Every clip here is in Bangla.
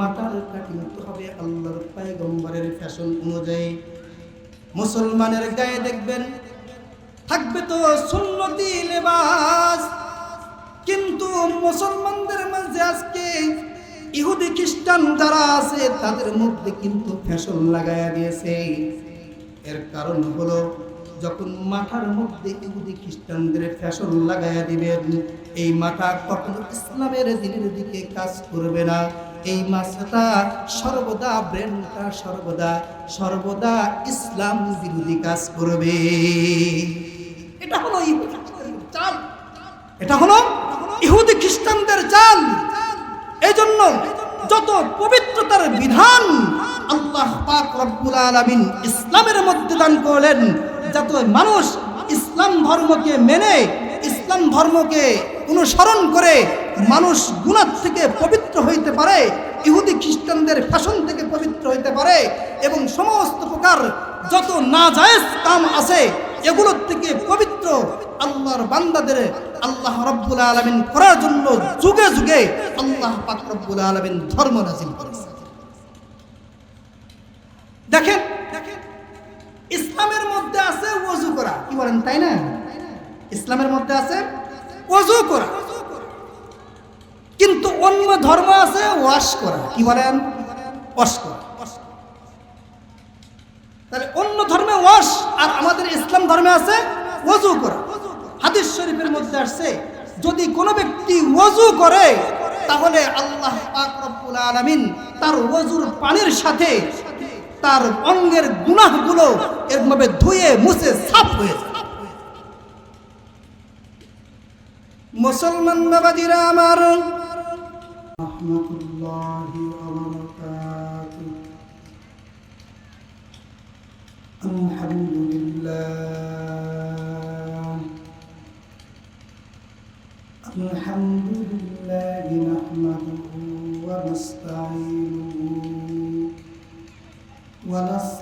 মাথার কাটিং হবে আল্লাহর পায়গম্বরের ফ্যাশন অনুযায়ী। মুসলমানের গায়ে দেখবেন, থাকবে তো সুন্নতি লেবাস। কিন্তু মুসলমানদের মাঝে আজকে ইহুদি খ্রিস্টান যারা আছে, তাদের মধ্যে কিন্তু ফ্যাশন লাগায়া দিয়েছে। এর কারণ হলো, যখন মাথার মধ্যে ইহুদি খ্রিস্টানদের ফ্যাশন লাগায়া দিবেন, এই মাথা কখনো ইসলামের দিনের দিকে কাজ করবে না। এই মাথাটা সর্বদা ব্রেনটা সর্বদা সর্বদা ইসলাম বিরোধী কাজ করবে। এটা হলো এটা হলো ইহুদি খ্রিস্টানদের চাল এই জন্য যত পবিত্রতার বিধান আল্লাহ পাক রব্বুল আলামিন ইসলামের মধ্যে দান করলেন, যাতে মানুষ ইসলাম ধর্মকে মেনে, ইসলাম ধর্মকে অনুসরণ করে মানুষ গুণার থেকে পবিত্র হইতে পারে, ইহুদি খ্রিস্টানদের ফ্যাশন থেকে পবিত্র হইতে পারে এবং সমস্ত প্রকার যত নাজায়েজ কাম আছে, এগুলোর থেকে পবিত্র আল্লাহর বান্দাদের আল্লাহ রব্বুল আলমিন করার জন্য যুগে যুগে আল্লাহ পাক রব্বুল আলমিন ধর্ম নাজিল করেছে দেখেন দেখেন, ইসলামের মধ্যে আছে ওযু করা, কি বলেন, তাই না? ইসলামের মধ্যে আছে ওযু করা। কিন্তু অন্য ধর্ম আছে, ওয়াশ করা। কি বলেন? ওয়াশ করা। তাহলে অন্য ধর্মে ওয়াশ আর আমাদের ইসলাম ধর্মে আছে ওযু করা। হাদিস শরীফের মধ্যে আসছে, যদি কোনো ব্যক্তি ওজু করে, তাহলে আল্লাহ পাক রব্বুল আলামিন তার ওজুর পানির সাথে তার অঙ্গের গুনাহগুলো এরভাবে ধুয়ে, মুছে, সাফ হয়ে যায় মুসলমান বাবাজিরা আমার রহমতুল্লাহি ওয়া বারাকাতুহু الحمد لله الحمد لله نحمده ونستعينه ونستغفره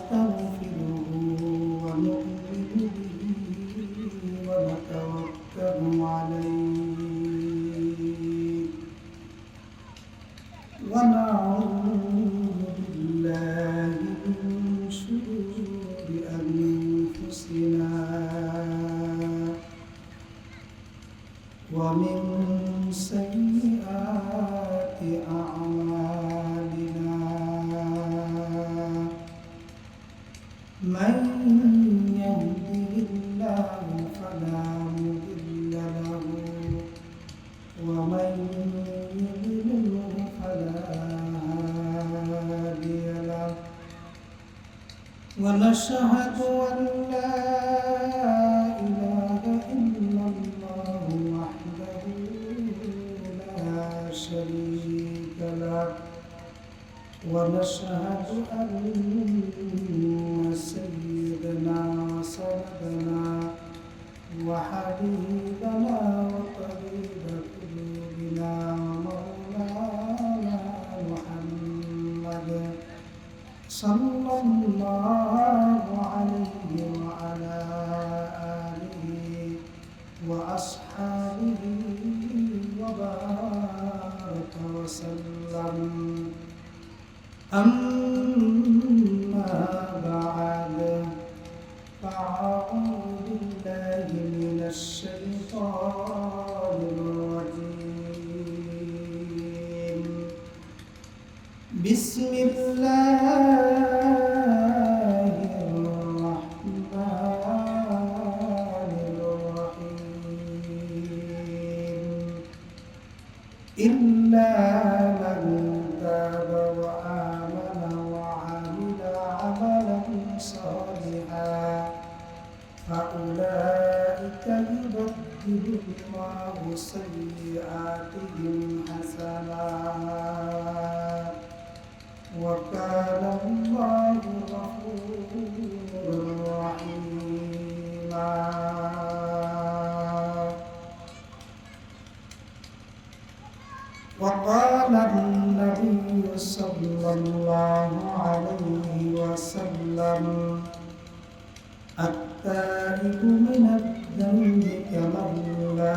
Bismillah. وقال النبي صلى الله عليه وسلم التائب من الذنب كمن لا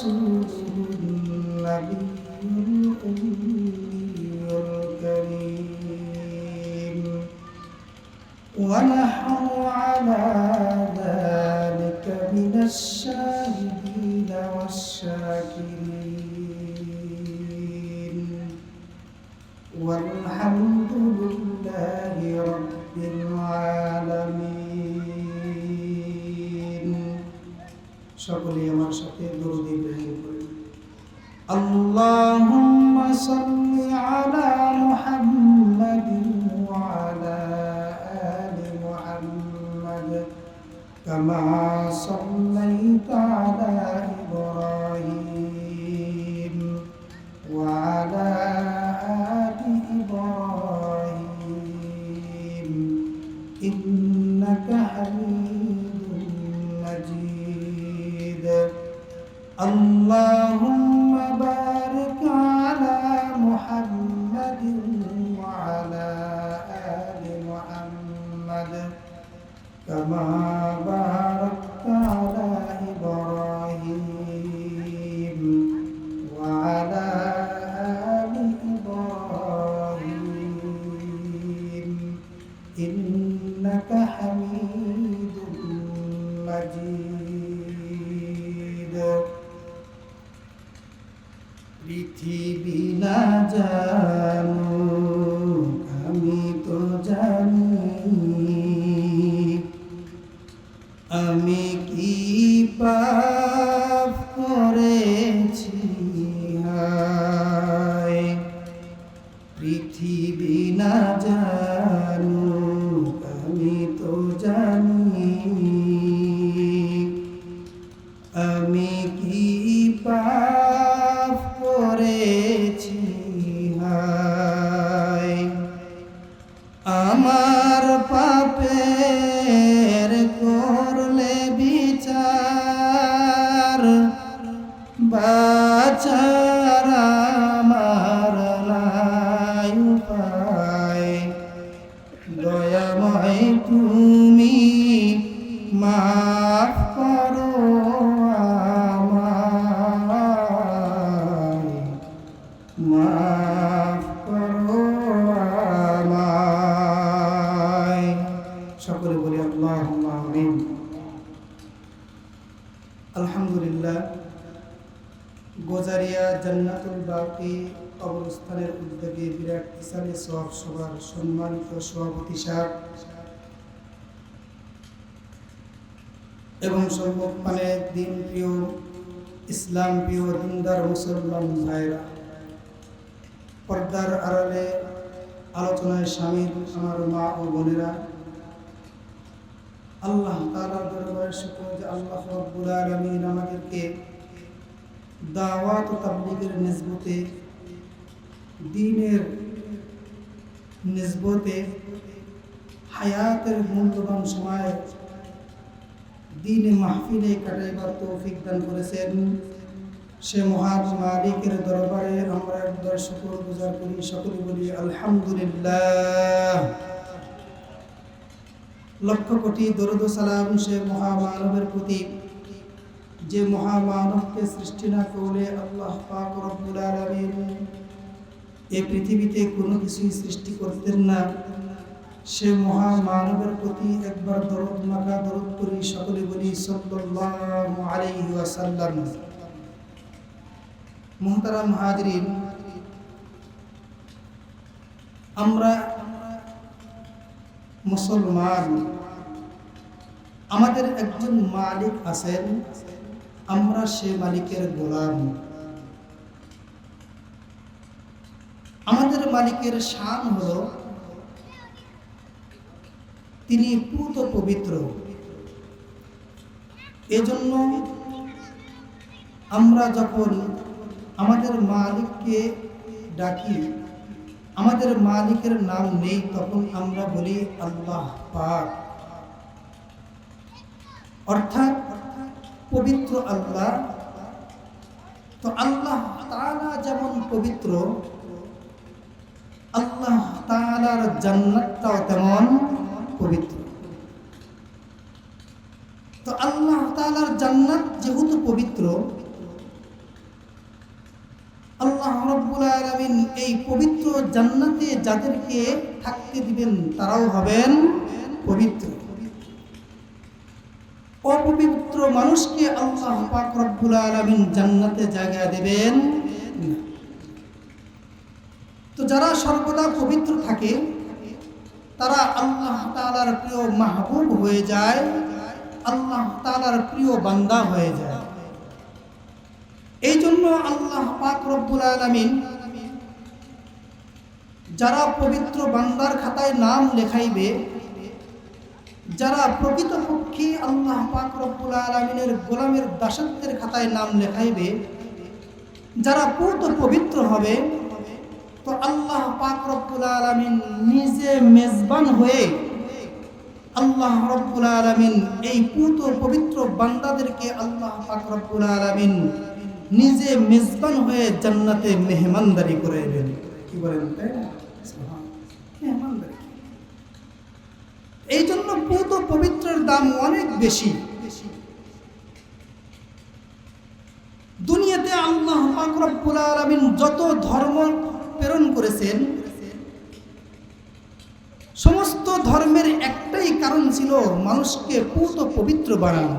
رسوله النبي الأمي الكريم ونحن على ذلك من الشاهدين in আমি মাফ করো আমায়। সকলে বলি আল্লাহ আলহামদুলিল্লাহ, গোজারিয়া জান্নাতুল বাকি কবরস্থানের বিরাট ইসালে সব সভার সম্মানিত সভাপতি সাহেব এবং সর্বক্ষণে দিন প্রিয় ইসলাম প্রিয় দিনদার মুসলমান ভাইরা, পর্দার আড়ালে আলোচনায় সামিল আমার মা ও বোনেরা, আল্লাহ তাআলার দরবারে শুকর যে আল্লাহ রাব্বুল আলামিন আমাদেরকে দাওয়াত তাবলীগের নিসবতে দ্বীনের নিসবতে হায়াতের মূল্যবান সময় দিনে মাহফিলে কাটাইবার তৌফিক দান করেছেন। সে মহান মালিকের দরবারে আমরা একবার শুকর গুজার করি, সকলে বলি আলহামদুলিল্লাহ। লক্ষ কোটি দরুদ সালাম সে মহামানবের প্রতি। যে মহামানবকে সৃষ্টি না করলে আল্লাহ পাক রব্বুল পৃথিবীতে কোনো কিছুই সৃষ্টি করতেন না। সে মহামানবের প্রতি একবার দরদ মাখা, দরদ করি সকলে বলি সাল্লাল্লাহু আলাইহি ওয়াসাল্লাম। মুহতারাম হাজরিন, আমরা মুসলমান, আমাদের একজন মালিক আছেন, আমরা সে মালিকের গোলাম। আমাদের মালিকের শান হল তিনি পুত পবিত্র। এজন্য আমরা যখন আমাদের মালিককে ডাকি, আমাদের মালিকের নাম নেই, তখন আমরা বলি, আল্লাহ পাক। অর্থাৎ পবিত্র আল্লাহ। তো আল্লাহ তাআলা যেমন পবিত্র, আল্লাহ তাআলার জান্নাতটাও তেমন পবিত্র। তো আল্লাহ তাআলার জান্নাত যেহেতু পবিত্র, আল্লাহ রব্বুল আলামিন এই পবিত্র জান্নাতে যাদেরকে থাকতে দিবেন তারাও হবেন পবিত্র। অপবিত্র মানুষকে আল্লাহ পাক রব্বুল আলামিন জান্নাতে জায়গা দেবেন তো যারা সর্বদা পবিত্র থাকে তারা আল্লাহ তাআলার প্রিয় মাহবুব হয়ে যায়, আল্লাহ তাআলার প্রিয় বান্দা হয়ে যায়। এই জন্য আল্লাহ পাক রব্বুল আলামিন যারা পবিত্র বান্দার খাতায় নাম লেখাইবে, যারা প্রকৃতপক্ষে আল্লাহ পাক রব্বুল আলমিনের গোলামের দাসত্বের খাতায় নাম লেখাইবে, যারা পূর্ত পবিত্র হবে তো আল্লাহ পাক রব্বুল আলমিন নিজে মেজবান হয়ে আল্লাহ রব্বুল আলমিন এই পূত পবিত্র বান্দাদেরকে আল্লাহ পাক রব্বুল আলমিন নিজে মেজবান হয়ে জান্নাতে মেহমানদারি করে দেবেন কি বলেন এই জন্য পূত পবিত্রের দাম অনেক বেশি। দুনিয়াতে আল্লাহ পাক রব্বুল আলামিন যত ধর্ম প্রেরণ করেছেন। সমস্ত ধর্মের একটাই কারণ ছিল মানুষকে পূত পবিত্র বানানো।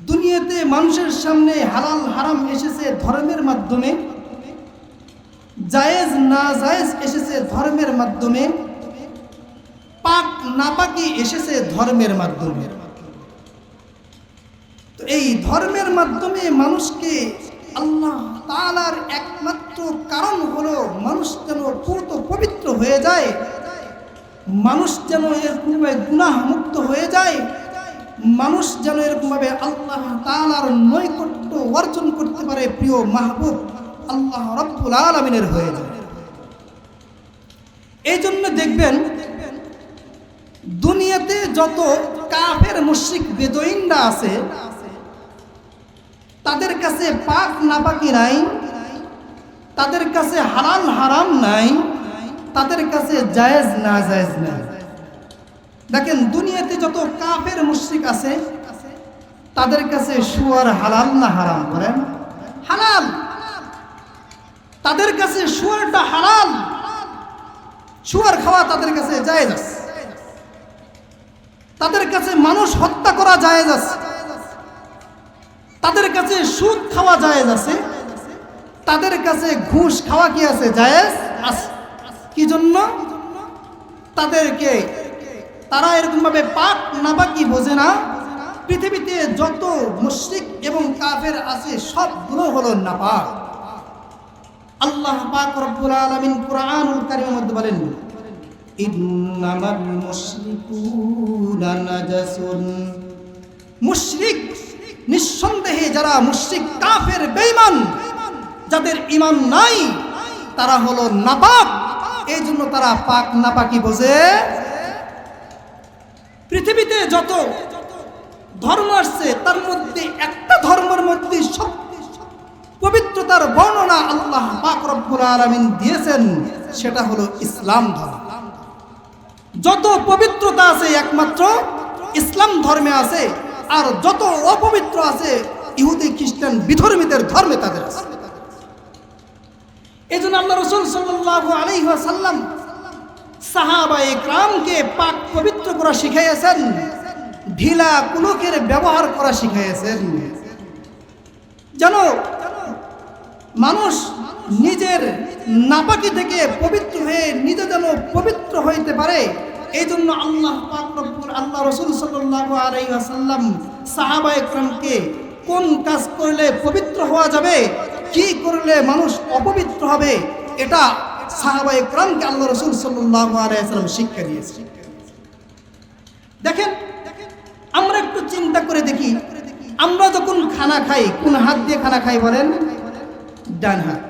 দুনিয়াতে মানুষের সামনে হালাল, হারাম এসেছে ধর্মের মাধ্যমে। জায়েজ না জায়েজ এসেছে ধর্মের মাধ্যমে। পাক না নাপাকি এসেছে ধর্মের মাধ্যমে। তো এই ধর্মের মাধ্যমে মানুষকে আল্লাহ তাআলার একমাত্র কারণ হলো মানুষ যেন পূর্ত পবিত্র হয়ে যায়। মানুষ যেন এরকমভাবে গুনাহ মুক্ত হয়ে যায়। মানুষ যেন এরকমভাবে আল্লাহ তালার নৈকট্য অর্জন করতে পারে প্রিয় মাহবুব, আল্লাহ রব্বুল আলমিনের হয়ে যায়। এই জন্য দেখবেন, দুনিয়াতে যত কাফের, মুশরিক বেদইনরা আছে তাদের কাছে পাক না নাপাকি নাই, তাদের কাছে হালাল হারাম নাই, তাদের কাছে জায়েজ না জায়েজ নাই। দেখেন, দুনিয়াতে যত কাফের মুশরিক আছে, তাদের কাছে শুয়ার হালাল না হারাম বলেন? হালাল। তাদের কাছে শুয়ারটা হালাল। শুয়ার খাওয়া তাদের কাছে জায়েজ আছে। তাদের কাছে মানুষ হত্যা করা জায়েজ আছে। তাদের কাছে সুদ খাওয়া জায়েজ আছে? তাদের কাছে ঘুষ খাওয়া কি আছে? জায়েজ আছে। কি জন্য তাদেরকে তারা এরকমভাবে পাক নাবাকি বোঝে না। পৃথিবীতে যত মুশরিক এবং কাফের আছে, সবগুলো হলো নাপাক। আল্লাহ পাক রব্বুল আলামিন কুরআনুল কারীমের মধ্যে বলেন, ইন্নামাল মুশরিকুনা নাজাসুন। মুশরিক নিঃসন্দেহে যারা মুশরিক, কাফের, বেঈমান, যাদের ইমান নাই, তারা হলো নাপাক। এই জন্য তারা পাক নাপাকি বোঝে। পৃথিবীতে যত ধর্ম আসছে, তার মধ্যে একটা ধর্মের মধ্যে পবিত্রতার বর্ণনা আল্লাহ পাক রব্বুল আলামিন দিয়েছেন, সেটা হলো ইসলাম ধর্ম। যত পবিত্রতা আছে, একমাত্র ইসলাম ধর্মে আছে আর যত অপবিত্র আছে, ইহুদি, খ্রিস্টান, বিধর্মীদের ধর্মে তাদের আছে। এই জন্য আল্লাহ রসুল সাল্লাল্লাহু আলাইহি ওয়াসাল্লাম সাহাবা একরামকে পাক পবিত্র করা শিখাইয়াছেন, ঢিলা কুলকের ব্যবহার করা শিখাইয়াছেন। যেন মানুষ নিজের নাপাকি থেকে পবিত্র হয়ে নিজে যেন পবিত্র হইতে পারে এই জন্য আল্লাহ আল্লাহ রসুল সাল্লাল্লাহু আলাইহি ওয়াসাল্লাম সাহাবা একরামকে কোন কাজ করলে পবিত্র হওয়া যাবে? কি করলে মানুষ অপবিত্র হবে? এটা সাহাবা একরামকে আল্লাহ রসুল সাল্লাল্লাহু আলাইহি ওয়াসাল্লাম শিক্ষা দিয়েছে। দেখেন, আমরা একটু চিন্তা করে দেখি, আমরা যখন খানা খাই, কোন হাত দিয়ে খানা খাই বলেন? ডান হাত।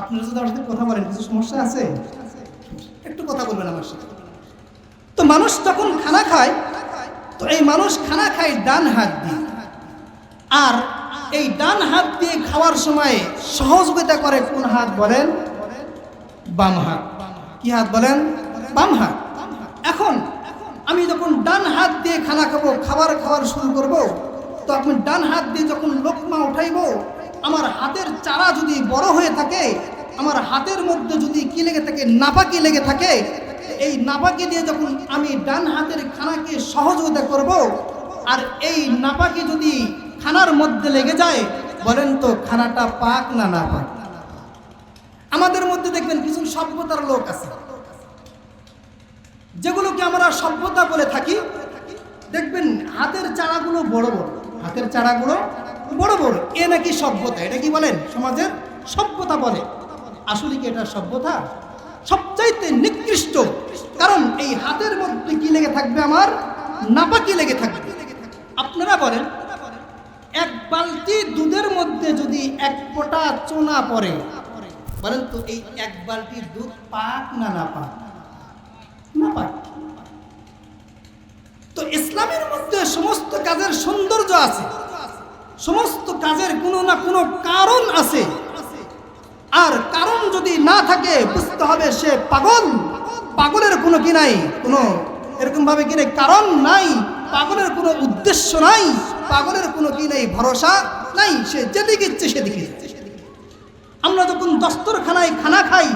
আপনারা যদি সাথে কথা বলেন, কিছু সমস্যা আছে? একটু কথা বলবেন আমার সাথে। মানুষ যখন খানা খায়, তো এই মানুষ খানা খায় ডান হাত দিয়ে। আর এই ডান হাত দিয়ে খাওয়ার সময় সহযোগিতা করে কোন হাত বলেন? বাম হাত। কি হাত বলেন? বাম হাত। এখন আমি যখন ডান হাত দিয়ে খানা খাব, খাবার খাওয়ার শুরু করব, তো আপনি ডান হাত দিয়ে যখন লোকমা উঠাইব, আমার হাতের চারা যদি বড় হয়ে থাকে, আমার হাতের মধ্যে যদি কি লেগে থাকে, নাপাকি লেগে থাকে এই নাপাকি দিয়ে যখন আমি ডান হাতের খানাকে সহযোগিতা করব, আর এই নাপাকি যদি খানার মধ্যে লেগে যায়, বলেন তো খানাটা পাক না না পাক? আমাদের মধ্যে দেখবেন কিছু সভ্যতার লোক আছে। যেগুলোকে আমরা সভ্যতা বলে থাকি। দেখবেন হাতের চারাগুলো বড় বড়। হাতের চারাগুলো বড় বড়। এ নাকি সভ্যতা, এটা কি বলেন সমাজের? সভ্যতা বলে। আসলে কি এটা সভ্যতা? সবচাইতে নিকৃষ্ট কারণ এই হাতের মধ্যে কি লেগে থাকবে আমার? নাপাকি লেগে থাকবে। আপনারা বলেন, এক বালতি দুধের মধ্যে যদি এক ফোঁটা চোনা পড়ে, বলেন তো এই এক বালতি দুধ পাক না না পাক? না পাক। তো ইসলামের মধ্যে সমস্ত কাজের সৌন্দর্য আছে, সমস্ত কাজের কোনো না কোনো কারণ আছে। আর কারণ যদি না থাকে, বুঝতে হবে সে পাগল। পাগলের কোনো কি নাই? কোনো এরকমভাবে কি নাই? কারণ নাই। পাগলের কোনো উদ্দেশ্য নাই। পাগলের কোনো কি নাই? ভরসা নাই। সে যেদিকে ইচ্ছে সেদিকে। আমরা যখন দস্তরখানায় খানা খাই,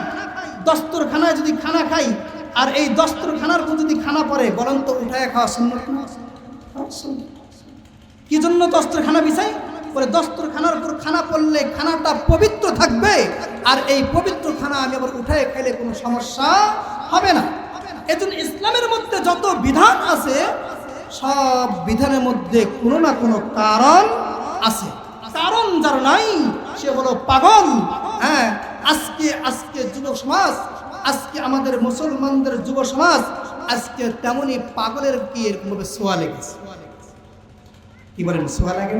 দস্তরখানায় যদি খানা খাই, আর এই দস্তরখানার উপর যদি খানা পড়ে, বলেন তো উঠায় খাওয়া? খাওয়া কি জন্য দস্তরখানা বিছাই? বলে দস্তরখানার উপর খানা পড়লে খানাটা পবিত্র থাকবে, আর এই পবিত্র খানা আমি আবার উঠায় খাইলে কোনো সমস্যা হবে না। এজন্য ইসলামের মধ্যে যত বিধান আছে, সব বিধানের মধ্যে কোনো না কোনো কারণ আছে। কারণ যার নাই, সে হলো পাগল। হ্যাঁ আজকে আজকে যুব সমাজ, আজকে আমাদের মুসলমানদের যুব সমাজ, আজকে তেমনই পাগলের কি এরকম ভাবে সোয়া লেগেছে। কি বলেন, সোয়া লাগে?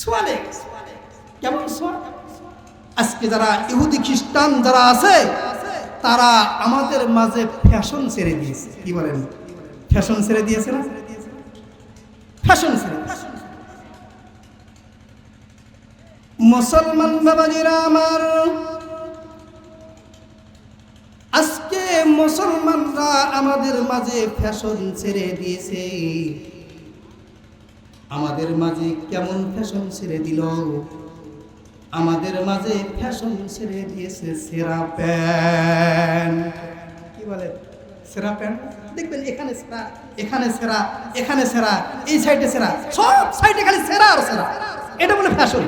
সোয়া লেগেছে। কেমন সোয়া? আজকে যারা ইহুদি খ্রিস্টান যারা আছে তারা আমাদের মাঝে ফ্যাশন ছেড়ে দিয়েছে। কি বলেন? ফ্যাশন ছেড়ে দিয়েছে না? ফ্যাশন ছেড়ে মুসলমান বাবাজিরা আমার, আজকে মুসলমানরা আমাদের মাঝে ফ্যাশন ছেড়ে দিয়েছে। আমাদের মাঝে কেমন ফ্যাশন ছেড়ে দিল? আমাদের মাঝে ফ্যাশন ছেড়ে দিয়েছে, সেরা প্যান্ট। কি বলে? সেরা প্যান্ট? দেখবেন এখানে সেরা এখানে সেরা এখানে সেরা, এই সাইডে সেরা, সব সাইডে খালি সেরা আর সেরা। এটা বলে ফ্যাশন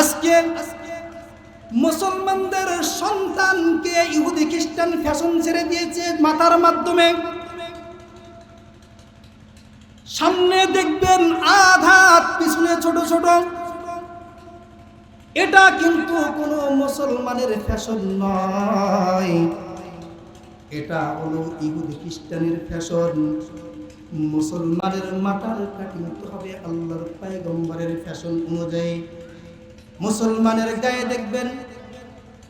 আজকে মুসলমানদের সন্তানকে ইহুদি খ্রিস্টান ফ্যাশন ছেড়ে দিয়েছে মাথার মাধ্যমে। সামনে দেখবেন আধাত পিছনে ছোট ছোট। এটা কিন্তু কোনো মুসলমানের ফ্যাশন নয়। এটা হলো ইহুদি খ্রিস্টানের ফ্যাশন। মুসলমানের মাথার কাটিং হবে আল্লাহর পায়গম্বরের ফ্যাশন অনুযায়ী। মুসলমানের গায়ে দেখবেন,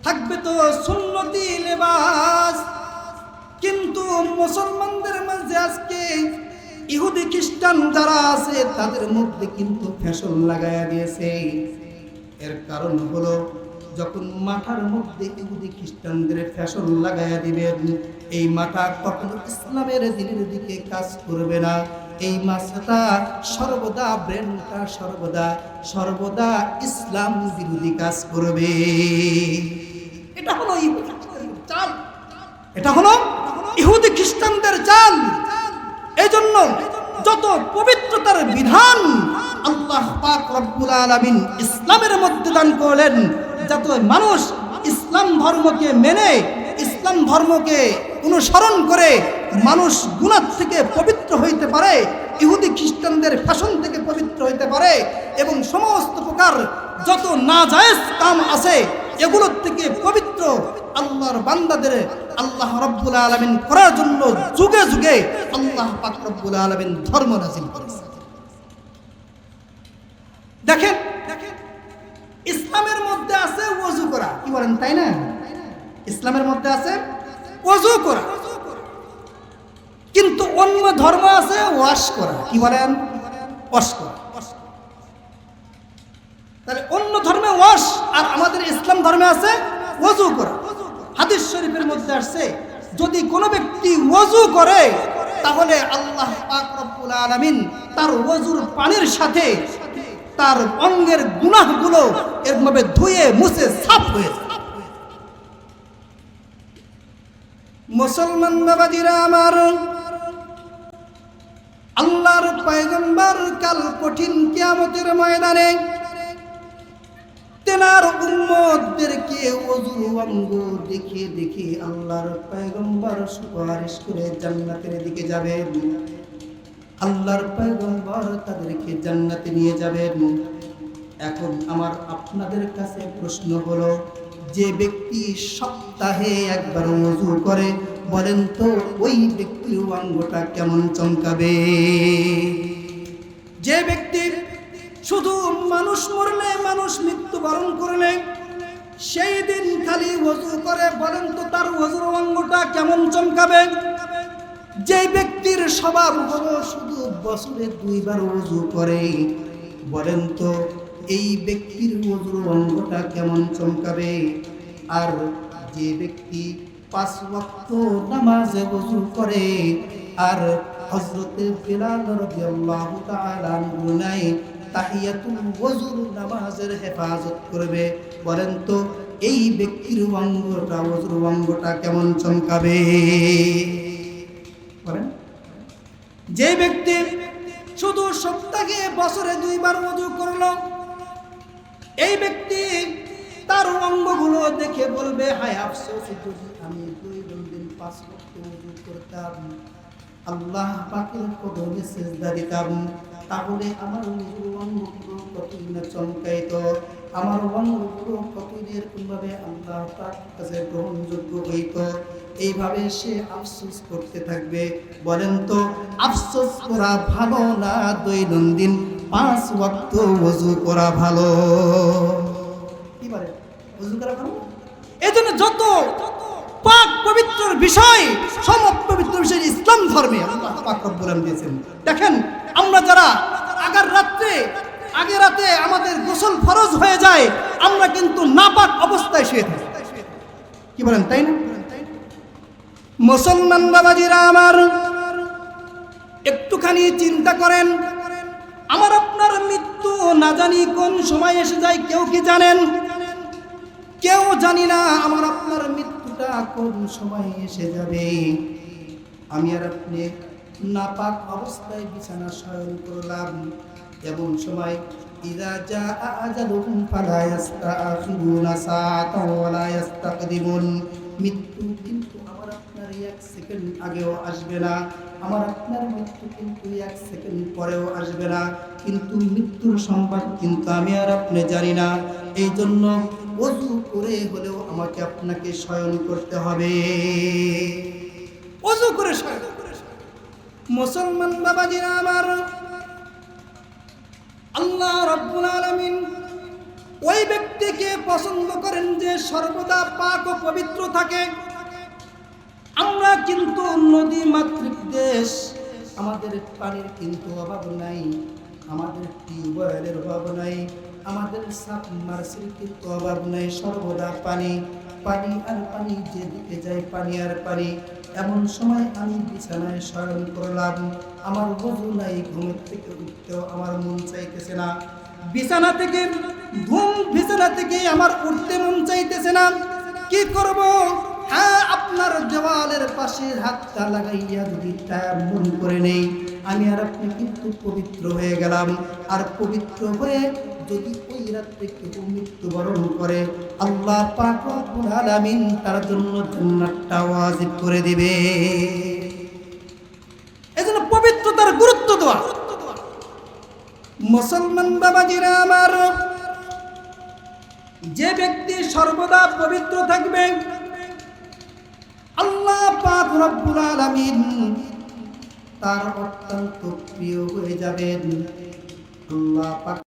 থাকবে তো সুন্নতি লেবাস। কিন্তু মুসলমানদের মাঝে আজকে ইহুদি খ্রিস্টান যারা আছে, তাদের মধ্যে কিন্তু ফ্যাশন লাগায়া দিয়েছে। এর কারণ হলো, যখন মাথার মধ্যে ইহুদি খ্রিস্টানদের ফ্যাশন লাগায়া দিবেন, এই মাথা কখনো ইসলামের দিনের দিকে কাজ করবে না। এই মাথাটা সর্বদা ব্রেনটা সর্বদা সর্বদা ইসলাম বিরোধী কাজ করবে। এটা হলো চাল। এটা হলো ইহুদি খ্রিস্টানদের চাল। এই জন্য যত পবিত্রতার বিধান আল্লাহ পাক রব্বুল আলামিন ইসলামের মধ্যে দান করলেন, যাতে মানুষ ইসলাম ধর্মকে মেনে, ইসলাম ধর্মকে অনুসরণ করে মানুষ গুণার থেকে পবিত্র হইতে পারে, ইহুদি খ্রিস্টানদের ফ্যাশন থেকে পবিত্র হইতে পারে এবং সমস্ত প্রকার যত নাজায়েজ কাম আছে, এগুলোর থেকে পবিত্র আল্লাহর বান্দাদের আল্লাহ রব্বুল আলমিন করার জন্য যুগে যুগে আল্লাহ পাক রব্বুল আলমিন ধর্ম নাজিল করেছে দেখেন, ইসলামের মধ্যে আছে ওযু করা। কি বলেন, তাই না? ইসলামের মধ্যে আছে ওযু করা। কিন্তু অন্য ধর্ম আছে ওয়াশ করা। কি বলেন? ওয়াশ করা। তাহলে অন্য ধর্মে ওয়াশ আর আমাদের ইসলাম ধর্মে আছে ওযু করা। হাদিস শরীফের মধ্যে আসছে, যদি কোনো ব্যক্তি ওযু করে, তাহলে আল্লাহ পাক রব্বুল আলামিন তার ওযুর পানির সাথে তার অঙ্গের গুনাহগুলো এরভাবে ধুয়ে, মুছে, সাফ হয়ে মুসলমান বাবাজিরা আমার, আল্লাহর পয়গম্বর কাল কঠিন কিয়ামতের ময়দানে তেনার উম্মতদেরকে অজুর অঙ্গ দেখে দেখে আল্লাহর পয়গম্বর সুপারিশ করে জান্নাতের দিকে যাবেন। আল্লাহর পয়গম্বর তাদেরকে জান্নাতে নিয়ে যাবেন। এখন আমার আপনাদের কাছে প্রশ্ন হলো, যে ব্যক্তি সপ্তাহে একবার ওযু করে, বলেন তো ওই ব্যক্তির অঙ্গটা কেমন চমকাবে? যে ব্যক্তি শুধু মানুষ মরলে, মানুষ মৃত্যুবরণ করলে, সেই দিন খালি ওযু করে, বলেন তো তার ওযুর অঙ্গটা কেমন চমকাবে? যে ব্যক্তির স্বভাব হলো শুধু বছরে দুইবার ওযু করে, বলেন তো এই ব্যক্তির ওযুর অঙ্গটা কেমন চমকাবে? আর যে ব্যক্তি পাঁচ ওয়াক্ত নামাজে ওযু করে, আর হযরতে বিলাল রাদিয়াল্লাহু তাআলা নাই তাহিয়াতুল ওযুর নামাজের হেফাজত করবে। বলেন তো, এই ব্যক্তির অঙ্গটা ওযুর অঙ্গটা কেমন চমকাবে? যে ব্যক্তি শুধু সপ্তাহে বছরে দুইবার ওযু করল, এই ব্যক্তি তার অঙ্গগুলো দেখে বলবে, হায় আফসোস আমি দুই দিন পাঁচ করতাম। আল্লাহ পাকের কদমে সেজদা দিতাম। তাহলে আমার ওযুর অঙ্গগুলো কতই না চমকাইত। আমার অঙ্গগুলো কতই না এরকমভাবে আল্লাহ পাক কাছে গ্রহণযোগ্য হইত, এইভাবে সে আফসোস করতে থাকবে। বলেন তো, আফসোস করা ভালো না দৈনন্দিন পাঁচ ওয়াক্ত ওযু করা ভালো? কি বলে? ওযু করা ভালো? এজন্য যত পাক পবিত্র বিষয় সব পবিত্র বিষয় ইসলাম ধর্মে আল্লাহ পাক রব্বুল আলামিন দিয়েছেন। দেখেন যারা আগের রাত্রে, আগে রাতে আমাদের গোসল ফরজ হয়ে যায়, আমরা কিন্তু নাপাক অবস্থায় শুয়ে থাকি। কি বলেন, তাই না? মুসলমান বাবাজিরা আমার, একটুখানি চিন্তা করেন, আমার আপনার মৃত্যু না জানি কোন সময় এসে যায়, কেউ কি জানেন? কেউ জানি না আমার আপনার মৃত্যুটা কোন সময় এসে যাবে। আমি আর আপনি নাপাক অবস্থায় বিছানা শয়ন করলাম এমন সময় ইদা জা আজালুহুম ফালা ইস্তাখিরুনা সাআতাও ওয়ালা ইস্তাকদিমুন মৃত্যু কিন্তু আমার আপনার এক সেকেন্ড আগেও আসবে না। আমার আপনার মৃত্যু কিন্তু এক সেকেন্ড পরেও আসবে না। কিন্তু মৃত্যুর সংবাদ কিন্তু আমি আর আপনি জানি না। এই জন্য অজু করে হলেও আমাকে আপনাকে শয়ন করতে হবে। অজু করে শয়ন মুসলমান বাবাজিরা আমার। আল্লাহ রব্বুল আলামিন ওই ব্যক্তিকে পছন্দ করেন যে সর্বদা পাক ও পবিত্র থাকে। আমরা কিন্তু নদী মাতৃক দেশ। আমাদের পানির কিন্তু অভাব নাই, আমাদের টিউবওয়েলের অভাব নাই, আমাদের সাবমার্সির কিন্তু অভাব নাই, সর্বদা পানি পানি আর পানি যেদিকে যায় পানি আর পানি। এমন সময় আমি বিছানায় শয়ন করলাম। আমার বধু নাই ঘুমের থেকে উঠতেও আমার মন চাইতেছে না। বিছানা থেকে ঘুম বিছানা থেকে আমার উঠতে মন চাইতেছে না। কি করব? হ্যাঁ আপনার দেওয়ালের পাশে হাতটা লাগাইয়া যদি মন করে নেই। আমি আর আপনি কিন্তু পবিত্র হয়ে গেলাম। আর পবিত্র হয়ে যদি ওই রাত্রে কেউ মৃত্যুবরণ করে, আল্লাহ পাক আলামিন তার জন্য জান্নাতটা ওয়াজিব করে দিবে। এজন্য পবিত্রতার গুরুত্ব দেওয়া। মুসলমান বাবাজিরা আমার, যে ব্যক্তি সর্বদা পবিত্র থাকবে, আল্লাহ পাক রব্বুল আলামিন তার অত্যন্ত প্রিয় হয়ে যাবেন। আল্লাহ